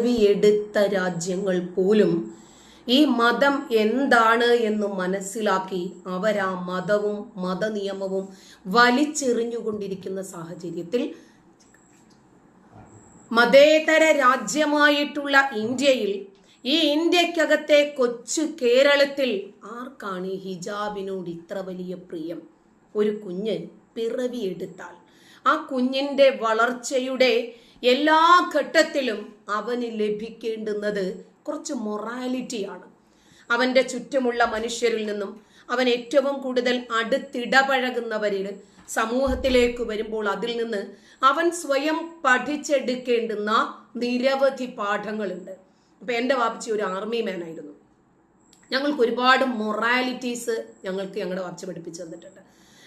എടുത്ത രാജ്യങ്ങൾ പോലും ഈ മതം എന്താണ് എന്ന് മനസ്സിലാക്കി അവരാ മതവും മതനിയമവും വലിച്ചെറിഞ്ഞുകൊണ്ടിരിക്കുന്ന സാഹചര്യത്തിൽ മതേതര രാജ്യമായിട്ടുള്ള ഇന്ത്യയിൽ ഈ ഇന്ത്യക്കകത്തെ കൊച്ചു കേരളത്തിൽ ആർക്കാണ് ഈ ഹിജാബിനോട് ഇത്ര വലിയ പ്രിയം? ഒരു കുഞ്ഞ് പിറവിയെടുത്താൽ ആ കുഞ്ഞിന്റെ വളർച്ചയുടെ എല്ലാ ഘട്ടത്തിലും അവന് ലഭിക്കേണ്ടുന്നത് കുറച്ച് മൊറാലിറ്റിയാണ് അവന്റെ ചുറ്റുമുള്ള മനുഷ്യരിൽ നിന്നും അവൻ ഏറ്റവും കൂടുതൽ അടുത്തിടപഴകുന്നവരിൽ സമൂഹത്തിലേക്ക് വരുമ്പോൾ അതിൽ നിന്ന് അവൻ സ്വയം പഠിച്ചെടുക്കേണ്ടുന്ന നിരവധി പാഠങ്ങളുണ്ട്. അപ്പൊ എന്റെ വാപ്പച്ചി ഒരു ആർമി മാൻ ആയിരുന്നു. ഞങ്ങൾക്ക് ഒരുപാട് മൊറാലിറ്റീസ് ഞങ്ങൾക്ക് ഞങ്ങളുടെ വാപ്പച്ചി പഠിപ്പിച്ചു തന്നിട്ടുണ്ട്.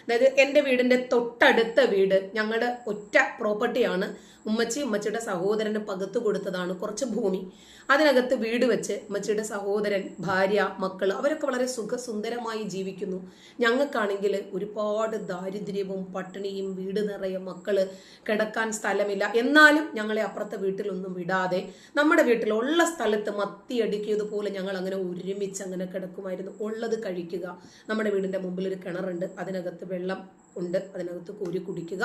അതായത് എന്റെ വീടിന്റെ തൊട്ടടുത്ത വീട് ഞങ്ങളുടെ ഒറ്റ പ്രോപ്പർട്ടിയാണ്. ഉമ്മച്ചി ഉമ്മച്ചിയുടെ സഹോദരന് പകത്ത് കൊടുത്തതാണ് കുറച്ച് ഭൂമി. അതിനകത്ത് വീട് വെച്ച് ഉമ്മച്ചിയുടെ സഹോദരൻ ഭാര്യ മക്കൾ അവരൊക്കെ വളരെ സുഖസുന്ദരമായി ജീവിക്കുന്നു. ഞങ്ങൾക്കാണെങ്കിൽ ഒരുപാട് ദാരിദ്ര്യവും പട്ടിണിയും വീട് നിറയെ മക്കൾ കിടക്കാൻ സ്ഥലമില്ല. എന്നാലും ഞങ്ങളെ അപ്പുറത്തെ വീട്ടിലൊന്നും വിടാതെ നമ്മുടെ വീട്ടിലുള്ള സ്ഥലത്ത് മത്തിയടിക്കിയതുപോലെ ഞങ്ങൾ അങ്ങനെ ഒരുമിച്ച് അങ്ങനെ കിടക്കുമായിരുന്നു. ഉള്ളത് കഴിക്കുക. നമ്മുടെ വീടിന്റെ മുമ്പിൽ ഒരു കിണറുണ്ട്. അതിനകത്ത് വെള്ളം ഉണ്ട്. അതിനകത്ത് കോരി കുടിക്കുക.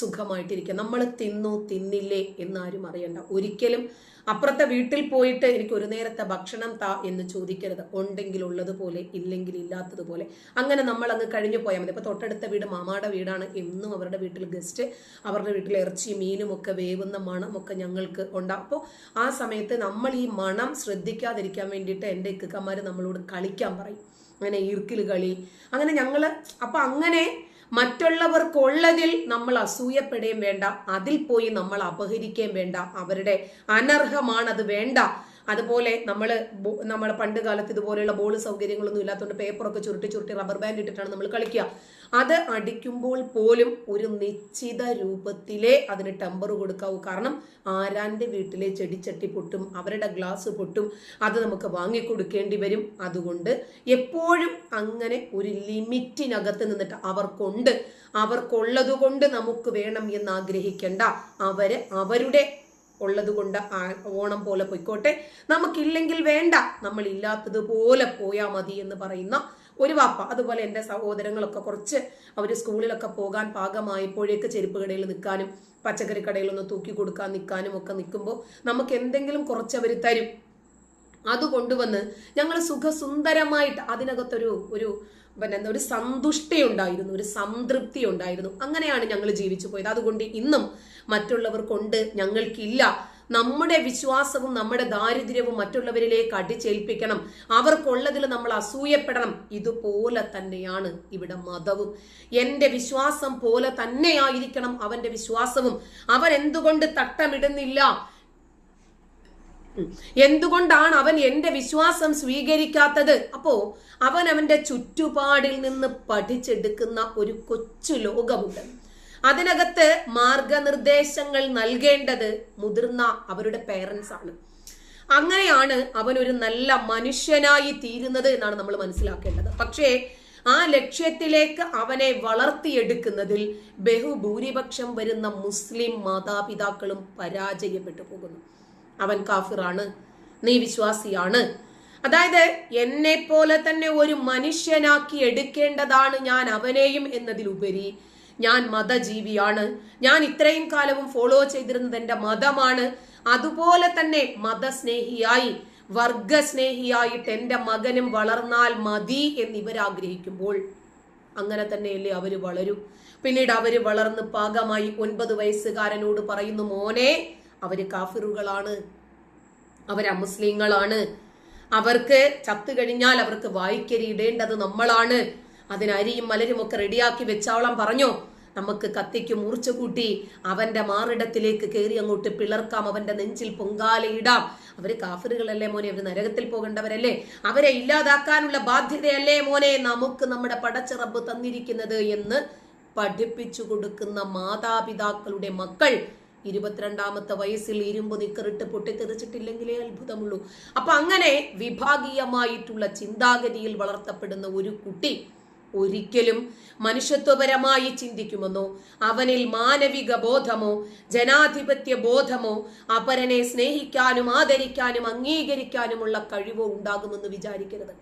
സുഖമായിട്ടിരിക്കുക. നമ്മൾ തിന്നു തിന്നില്ലേ എന്നാരും അറിയണ്ട. ഒരിക്കലും അപ്പുറത്തെ വീട്ടിൽ പോയിട്ട് എനിക്ക് ഒരു നേരത്തെ ഭക്ഷണം താ എന്ന് ചോദിക്കരുത്. ഉണ്ടെങ്കിൽ ഉള്ളതുപോലെ ഇല്ലെങ്കിൽ ഇല്ലാത്തതുപോലെ. അങ്ങനെ നമ്മൾ അങ്ങ് കഴിഞ്ഞു പോയാൽ മതി. ഇപ്പൊ തൊട്ടടുത്ത വീട് മാമാടെ വീടാണ്. എന്നും അവരുടെ വീട്ടിൽ ഗസ്റ്റ് അവരുടെ വീട്ടിൽ ഇറച്ചി മീനും ഒക്കെ വേവുന്ന മണമൊക്കെ ഞങ്ങൾക്ക് ഉണ്ടാകും അപ്പോൾ ആ സമയത്ത് നമ്മൾ ഈ മണം ശ്രദ്ധിക്കാതിരിക്കാൻ വേണ്ടിയിട്ട് എന്റെ ഇക്കന്മാർ നമ്മളോട് കളിക്കാൻ പറയും. അങ്ങനെ ഈർക്കിൽ കളി. അങ്ങനെ ഞങ്ങൾ അപ്പൊ അങ്ങനെ മറ്റുള്ളവർക്കുള്ളതിൽ നമ്മൾ അസൂയപ്പെടുകയും വേണ്ട. അതിൽ പോയി നമ്മൾ അപഹരിക്കുകയും വേണ്ട. അവരുടെ അനർഹമാണത് വേണ്ട. അതുപോലെ നമ്മൾ നമ്മൾ പണ്ട് കാലത്ത് ഇതുപോലെയുള്ള ബോൾ സൗകര്യങ്ങളൊന്നും ഇല്ലാത്തതുകൊണ്ട് പേപ്പറൊക്കെ ചുരുട്ടി ചുരുട്ടി റബ്ബർ ബാൻഡ് ഇട്ടിട്ടാണ് നമ്മൾ കളിക്കുക അത് അടിക്കുമ്പോൾ പോലും ഒരു നിശ്ചിത രൂപത്തിലേ അതിന് ടെമ്പർ കൊടുക്കാവൂ. കാരണം ആരാന്റെ വീട്ടിലെ ചെടിച്ചട്ടി പൊട്ടും അവരുടെ ഗ്ലാസ് പൊട്ടും അത് നമുക്ക് വാങ്ങിക്കൊടുക്കേണ്ടി വരും. അതുകൊണ്ട് എപ്പോഴും അങ്ങനെ ഒരു ലിമിറ്റിനകത്ത് നിന്നിട്ട് അവർക്കുണ്ട്. അവർക്കുള്ളത് കൊണ്ട് നമുക്ക് വേണം എന്ന് ആഗ്രഹിക്കേണ്ട. അവർ അവരുടെ ഉള്ളത് കൊണ്ട് ഓണം പോലെ പൊയ്ക്കോട്ടെ. നമുക്കില്ലെങ്കിൽ വേണ്ട. നമ്മൾ ഇല്ലാത്തതുപോലെ പോയാൽ മതി എന്ന് പറയുന്ന ഒരു വാപ്പ. അതുപോലെ എന്റെ സഹോദരങ്ങളൊക്കെ കുറച്ച് അവർ സ്കൂളിലൊക്കെ പോകാൻ പാകമായപ്പോഴേക്ക് ചെരുപ്പ് കടയിൽ നിൽക്കാനും പച്ചക്കറി കടയിലൊന്ന് തൂക്കി കൊടുക്കാൻ നിൽക്കാനും ഒക്കെ നിൽക്കുമ്പോൾ നമുക്ക് എന്തെങ്കിലും കുറച്ച് അവർ തരും. അത് കൊണ്ടുവന്ന് ഞങ്ങൾ സുഖസുന്ദരമായിട്ട് അതിനകത്തൊരു ഒരു പിന്നെ ഒരു സന്തുഷ്ടി ഉണ്ടായിരുന്നു ഒരു സംതൃപ്തി ഉണ്ടായിരുന്നു അങ്ങനെയാണ് ഞങ്ങൾ ജീവിച്ചു പോയത്. അതുകൊണ്ട് ഇന്നും മറ്റുള്ളവർക്കുണ്ട് ഞങ്ങൾക്കില്ല. നമ്മുടെ വിശ്വാസവും നമ്മുടെ ദാരിദ്ര്യവും മറ്റുള്ളവരിലേക്ക് അടിച്ചേൽപ്പിക്കണം. അവർക്കുള്ളതിൽ നമ്മൾ അസൂയപ്പെടണം. ഇതുപോലെ തന്നെയാണ് ഇവിടെ മതവും. എന്റെ വിശ്വാസം പോലെ തന്നെയായിരിക്കണം അവന്റെ വിശ്വാസവും. അവൻ എന്തുകൊണ്ട് തട്ടമിടുന്നില്ല? എന്തുകൊണ്ടാണ് അവൻ എന്റെ വിശ്വാസം സ്വീകരിക്കാത്തത്? അപ്പോ അവൻ അവന്റെ ചുറ്റുപാടിൽ നിന്ന് പഠിച്ചെടുക്കുന്ന ഒരു കൊച്ചു ലോകമുണ്ട്. അതിനകത്ത് മാർഗനിർദ്ദേശങ്ങൾ നൽകേണ്ടത് മുതിർന്ന അവരുടെ പേരൻസ് ആണ്. അങ്ങനെയാണ് അവൻ ഒരു നല്ല മനുഷ്യനായി തീരുന്നത് എന്നാണ് നമ്മൾ മനസ്സിലാക്കേണ്ടത്. പക്ഷേ ആ ലക്ഷ്യത്തിലേക്ക് അവനെ വളർത്തിയെടുക്കുന്നതിൽ ബഹുഭൂരിപക്ഷം വരുന്ന മുസ്ലിം മാതാപിതാക്കളും പരാജയപ്പെട്ടു പോകുന്നു. അവൻ കാഫിറാണ്. നീ വിശ്വാസിയാണ്. അതായത് എന്നെ പോലെ തന്നെ ഒരു മനുഷ്യനാക്കി എടുക്കേണ്ടതാണ് ഞാൻ അവനെയും എന്നതിലുപരി ഞാൻ മതജീവിയാണ്. ഞാൻ ഇത്രയും കാലവും ഫോളോ ചെയ്തിരുന്നത് എന്റെ മതമാണ്. അതുപോലെ തന്നെ മതസ്നേഹിയായി വർഗസ്നേഹിയായിട്ട് എന്റെ മകനും വളർന്നാൽ മതി ഇവർ ആഗ്രഹിക്കുമ്പോൾ അങ്ങനെ തന്നെയല്ലേ അവർ വളരും. പിന്നീട് അവർ വളർന്ന് പാകമായി ഒൻപത് വയസ്സുകാരനോട് പറയുന്നു മോനെ അവർ കാഫിറുകളാണ്. അവർ അമുസ്ലിങ്ങളാണ്. അവർക്ക് ചത്തു കഴിഞ്ഞാൽ അവർക്ക് വായിക്കരി ഇടേണ്ടത് നമ്മളാണ് അതിനരിയും മലരും ഒക്കെ റെഡിയാക്കി വെച്ചാളം പറഞ്ഞോ. നമുക്ക് കത്തിക്ക് മൂർച്ച കൂട്ടി അവന്റെ മാറിടത്തിലേക്ക് കയറി അങ്ങോട്ട് പിളർക്കാം. അവന്റെ നെഞ്ചിൽ പൊങ്കാലയിടാം അവർ കാഫറുകളല്ലേ മോനെ? അവർ നരകത്തിൽ പോകേണ്ടവരല്ലേ? അവരെ ഇല്ലാതാക്കാനുള്ള ബാധ്യതയല്ലേ മോനെ? നമുക്ക് നമ്മുടെ പടച്ചിറബ് തന്നിരിക്കുന്നത് എന്ന് പഠിപ്പിച്ചു കൊടുക്കുന്ന മാതാപിതാക്കളുടെ മക്കൾ ഇരുപത്തിരണ്ടാമത്തെ വയസ്സിൽ ഇരുമ്പ് നിക്കറിട്ട് പൊട്ടിത്തെറിച്ചിട്ടില്ലെങ്കിലേ അത്ഭുതമുള്ളൂ. അപ്പൊ അങ്ങനെ വിഭാഗീയമായിട്ടുള്ള ചിന്താഗതിയിൽ വളർത്തപ്പെടുന്ന ഒരു കുട്ടി ഒരിക്കലും മനുഷ്യത്വപരമായി ചിന്തിക്കുമെന്നോ അവനിൽ മാനവിക ബോധമോ ജനാധിപത്യ ബോധമോ അപരനെ സ്നേഹിക്കാനും ആദരിക്കാനും അംഗീകരിക്കാനുമുള്ള കഴിവോ ഉണ്ടാകുമെന്ന് വിചാരിക്കരുത്.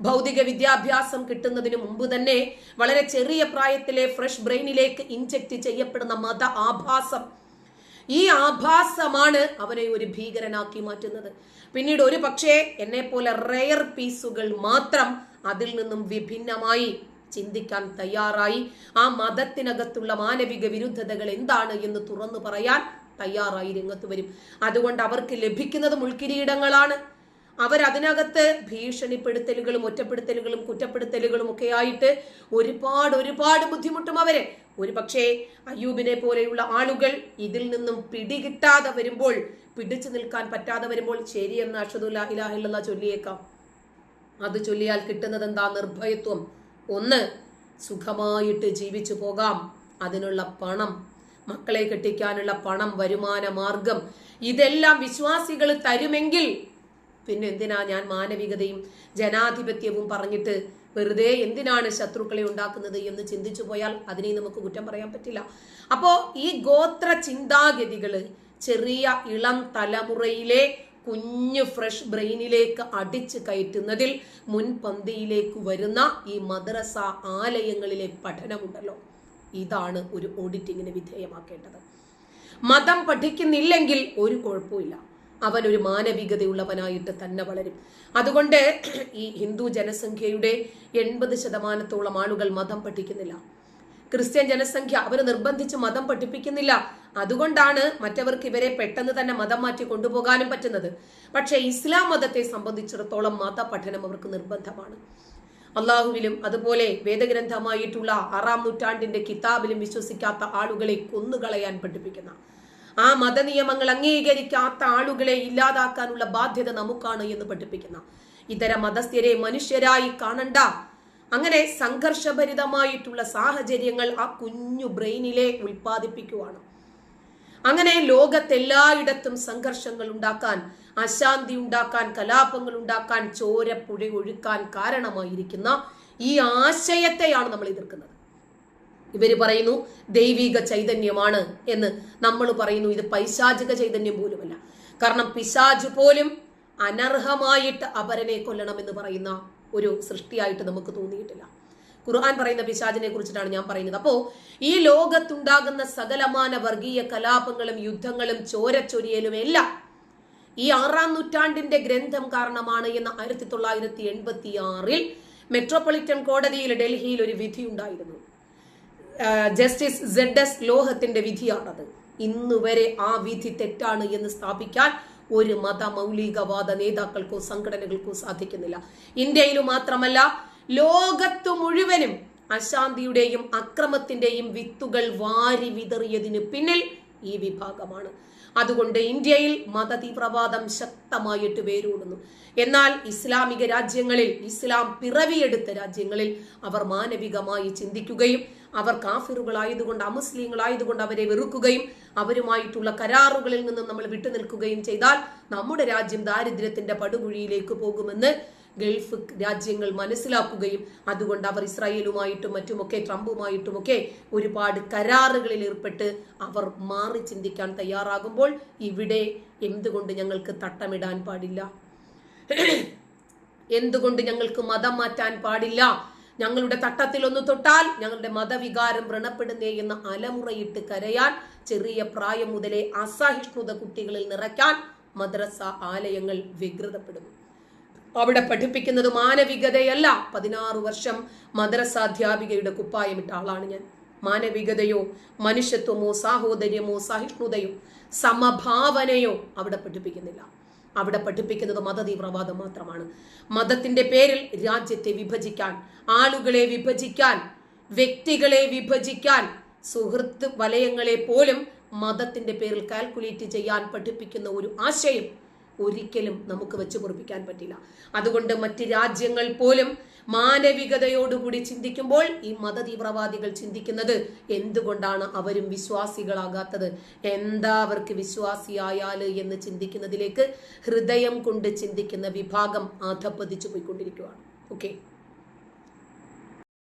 ഭൗതിക വിദ്യാഭ്യാസം കിട്ടുന്നതിന് മുമ്പ് തന്നെ വളരെ ചെറിയ പ്രായത്തിലെ ഫ്രഷ് ബ്രെയിനിലേക്ക് ഇൻജക്റ്റ് ചെയ്യപ്പെടുന്ന മത ആഭാസം ഈ ആഭാസമാണ് അവരെ ഒരു ഭീകരനാക്കി മാറ്റുന്നത്. പിന്നീട് ഒരു പക്ഷേ എന്നെ പോലെ റെയർ പീസുകൾ മാത്രം അതിൽ നിന്നും വിഭിന്നമായി ചിന്തിക്കാൻ തയ്യാറായി. ആ മതത്തിനകത്തുള്ള മാനവിക വിരുദ്ധതകൾ എന്താണ് എന്ന് തുറന്നു പറയാൻ തയ്യാറായി രംഗത്ത് വരും. അതുകൊണ്ട് അവർക്ക് ലഭിക്കുന്നത് മുൾക്കിരീടങ്ങളാണ്. അവരതിനകത്ത് ഭീഷണിപ്പെടുത്തലുകളും ഒറ്റപ്പെടുത്തലുകളും കുറ്റപ്പെടുത്തലുകളും ഒക്കെ ആയിട്ട് ഒരുപാട് ഒരുപാട് ബുദ്ധിമുട്ടും അവരെ. ഒരു പക്ഷേ അയ്യൂബിനെ പോലെയുള്ള ആളുകൾ ഇതിൽ നിന്നും പിടികിട്ടാതെ വരുമ്പോൾ പിടിച്ചു നിൽക്കാൻ പറ്റാതെ വരുമ്പോൾ ശരിയെന്ന് അഷദുല്ല ഇലാഹില്ല ചൊല്ലിയേക്കാം. അത് ചൊല്ലിയാൽ കിട്ടുന്നത് എന്താ? നിർഭയത്വം. ഒന്ന് സുഖമായിട്ട് ജീവിച്ചു പോകാം. അതിനുള്ള പണം മക്കളെ കെട്ടിക്കാനുള്ള പണം വരുമാന മാർഗം ഇതെല്ലാം വിശ്വാസികൾ തരുമെങ്കിൽ പിന്നെ എന്തിനാ ഞാൻ മാനവികതയും ജനാധിപത്യവും പറഞ്ഞിട്ട് വെറുതെ എന്തിനാണ് ശത്രുക്കളെ ഉണ്ടാക്കുന്നത് എന്ന് ചിന്തിച്ചു പോയാൽ അതിനെ നമുക്ക് കുറ്റം പറയാൻ പറ്റില്ല. അപ്പോ ഈ ഗോത്ര ചിന്താഗതികൾ ചെറിയ ഇളം തലമുറയിലെ കുഞ്ഞു ഫ്രഷ് ബ്രെയിനിലേക്ക് അടിച്ചു കയറ്റുന്നതിൽ മുൻപന്തിയിലേക്ക് വരുന്ന ഈ മദ്രസ ആലയങ്ങളിലെ പഠനമുണ്ടല്ലോ. ഇതാണ് ഒരു ഓഡിറ്റിങ്ങിന് വിധേയമാക്കേണ്ടത്. മതം പഠിക്കുന്നില്ലെങ്കിൽ ഒരു കുഴപ്പമില്ല അവൻ ഒരു മാനവികതയുള്ളവനായിട്ട് തന്നെ വളരും. അതുകൊണ്ട് ഈ ഹിന്ദു ജനസംഖ്യയുടെ എൺപത് ശതമാനത്തോളം ആളുകൾ മതം പഠിക്കുന്നില്ല. ക്രിസ്ത്യൻ ജനസംഖ്യ അവർ നിർബന്ധിച്ച് മതം പഠിപ്പിക്കുന്നില്ല. അതുകൊണ്ടാണ് മറ്റവർക്ക് ഇവരെ പെട്ടെന്ന് തന്നെ മതം മാറ്റി കൊണ്ടുപോകാനും പറ്റുന്നത്. പക്ഷേ ഇസ്ലാം മതത്തെ സംബന്ധിച്ചിടത്തോളം മത പഠനം അവർക്ക് നിർബന്ധമാണ്. അള്ളാഹുവിലും അതുപോലെ വേദഗ്രന്ഥമായിട്ടുള്ള ആറാം നൂറ്റാണ്ടിന്റെ കിതാബിലും വിശ്വസിക്കാത്ത ആളുകളെ കൊന്നുകളയാൻ പഠിപ്പിക്കുന്ന ആ മതനിയമങ്ങൾ അംഗീകരിക്കാത്ത ആളുകളെ ഇല്ലാതാക്കാനുള്ള ബാധ്യത നമുക്കാണ് എന്ന് പഠിപ്പിക്കുന്ന ഇതര മതസ്ഥരെ മനുഷ്യരായി കാണണ്ട. അങ്ങനെ സംഘർഷഭരിതമായിട്ടുള്ള സാഹചര്യങ്ങൾ ആ കുഞ്ഞു ബ്രെയിനിലെ ഉൽപ്പാദിപ്പിക്കുവാണ്. അങ്ങനെ ലോകത്തെല്ലായിടത്തും സംഘർഷങ്ങൾ ഉണ്ടാക്കാൻ അശാന്തി ഉണ്ടാക്കാൻ കലാപങ്ങൾ ഉണ്ടാക്കാൻ ചോരപ്പുഴ ഒഴുക്കാൻ കാരണമായിരിക്കുന്ന ഈ ആശയത്തെയാണ് നമ്മൾ എതിർക്കുന്നത്. ഇവർ പറയുന്നു ദൈവിക ചൈതന്യമാണ് എന്ന് നമ്മൾ പറയുന്നു. ഇത് പൈശാചിക ചൈതന്യം പോലുമല്ല. കാരണം പിശാജ് പോലും അനർഹമായിട്ട് അപരനെ കൊല്ലണമെന്ന് പറയുന്ന ഒരു സൃഷ്ടിയായിട്ട് നമുക്ക് തോന്നിയിട്ടില്ല. ഖുർആൻ പറയുന്ന പിശാചിനെ കുറിച്ചിട്ടാണ് ഞാൻ പറയുന്നത്. അപ്പോ ഈ ലോകത്തുണ്ടാകുന്ന സകലമാന വർഗീയ കലാപങ്ങളും യുദ്ധങ്ങളും ചോരച്ചൊരിയലും എല്ലാം ഈ ആറാം നൂറ്റാണ്ടിന്റെ ഗ്രന്ഥം കാരണമാണ് എന്ന് ആയിരത്തി തൊള്ളായിരത്തി എൺപത്തി ആറിൽ മെട്രോപൊളിറ്റൻ കോടതിയിൽ ഡൽഹിയിൽ ഒരു വിധി ഉണ്ടായിരുന്നു. ജസ്റ്റിസ് സെഡ് എസ് ലോഹത്തിന്റെ വിധിയാണത്. ഇന്നുവരെ ആ വിധി തെറ്റാണ് എന്ന് സ്ഥാപിക്കാൻ ഒരു മത മൗലികവാദ നേതാക്കൾക്കോ സംഘടനകൾക്കോ സാധിക്കുന്നില്ല. ഇന്ത്യയിൽ മാത്രമല്ല ലോകത്തു മുഴുവനും അശാന്തിയുടെയും അക്രമത്തിന്റെയും വിത്തുകൾ വാരി വിതറിയതിന് പിന്നിൽ ഈ വിഭാഗമാണ്. അതുകൊണ്ട് ഇന്ത്യയിൽ മതതീവ്രവാദം ശക്തമായിട്ട് വേരൂടുന്നു. എന്നാൽ ഇസ്ലാമിക രാജ്യങ്ങളിൽ ഇസ്ലാം പിറവിയെടുത്ത രാജ്യങ്ങളിൽ അവർ മാനവികമായി ചിന്തിക്കുകയും അവർ കാഫിറുകളായതുകൊണ്ട് അമുസ്ലിങ്ങളായതുകൊണ്ട് അവരെ വെറുക്കുകയും അവരുമായിട്ടുള്ള കരാറുകളിൽ നിന്നും നമ്മൾ വിട്ടുനിൽക്കുകയും ചെയ്താൽ നമ്മുടെ രാജ്യം ദാരിദ്ര്യത്തിന്റെ പടുകുഴിയിലേക്ക് പോകുമെന്ന് ഗൾഫ് രാജ്യങ്ങൾ മനസ്സിലാക്കുകയും അതുകൊണ്ട് അവർ ഇസ്രായേലുമായിട്ടും മറ്റുമൊക്കെ ട്രംപുമായിട്ടുമൊക്കെ ഒരുപാട് കരാറുകളിൽ ഏർപ്പെട്ട് അവർ മാറി ചിന്തിക്കാൻ തയ്യാറാകുമ്പോൾ ഇവിടെ എന്തുകൊണ്ട് ഞങ്ങൾക്ക് തട്ടമിടാൻ പാടില്ല? എന്തുകൊണ്ട് ഞങ്ങൾക്ക് മതം മാറ്റാൻ പാടില്ല? ഞങ്ങളുടെ തട്ടത്തിൽ ഒന്ന് തൊട്ടാൽ ഞങ്ങളുടെ മതവികാരം വ്രണപ്പെടുന്നേ എന്ന് അലമുറയിട്ട് കരയാൻ ചെറിയ പ്രായം മുതലേ അസഹിഷ്ണുത കുട്ടികളിൽ നിറയ്ക്കാൻ മദ്രസ ആലയങ്ങൾ വ്യഗ്രതപ്പെടുന്നു. അവിടെ പഠിപ്പിക്കുന്നത് മാനവികതയല്ല. പതിനാറ് വർഷം മദ്രസാധ്യാപികയുടെ കുപ്പായമിട്ട ആളാണ് ഞാൻ. മാനവികതയോ മനുഷ്യത്വമോ സാഹോദര്യമോ സഹിഷ്ണുതയോ സമഭാവനയോ അവിടെ പഠിപ്പിക്കുന്നില്ല. അവിടെ പഠിപ്പിക്കുന്നത് മതതീവ്രവാദം മാത്രമാണ്. മതത്തിന്റെ പേരിൽ രാജ്യത്തെ വിഭജിക്കാൻ ആളുകളെ വിഭജിക്കാൻ വ്യക്തികളെ വിഭജിക്കാൻ സുഹൃത്ത് വലയങ്ങളെ പോലും മതത്തിന്റെ പേരിൽ കാൽക്കുലേറ്റ് ചെയ്യാൻ പഠിപ്പിക്കുന്ന ഒരു ആശയം ഒരിക്കലും നമുക്ക് വെച്ച് കുറിപ്പിക്കാൻ പറ്റില്ല. അതുകൊണ്ട് മറ്റ് രാജ്യങ്ങൾ പോലും മാനവികതയോടുകൂടി ചിന്തിക്കുമ്പോൾ ഈ മതതീവ്രവാദികൾ ചിന്തിക്കുന്നത് എന്തുകൊണ്ടാണ് അവരും വിശ്വാസികളാകാത്തത്? എന്താ അവർക്ക് വിശ്വാസിയായാൽ എന്ന് ചിന്തിക്കുന്നതിലേക്ക് ഹൃദയം കൊണ്ട് ചിന്തിക്കുന്ന വിഭാഗം അധപ്പതിച്ചു പോയിക്കൊണ്ടിരിക്കുകയാണ് ഓക്കെ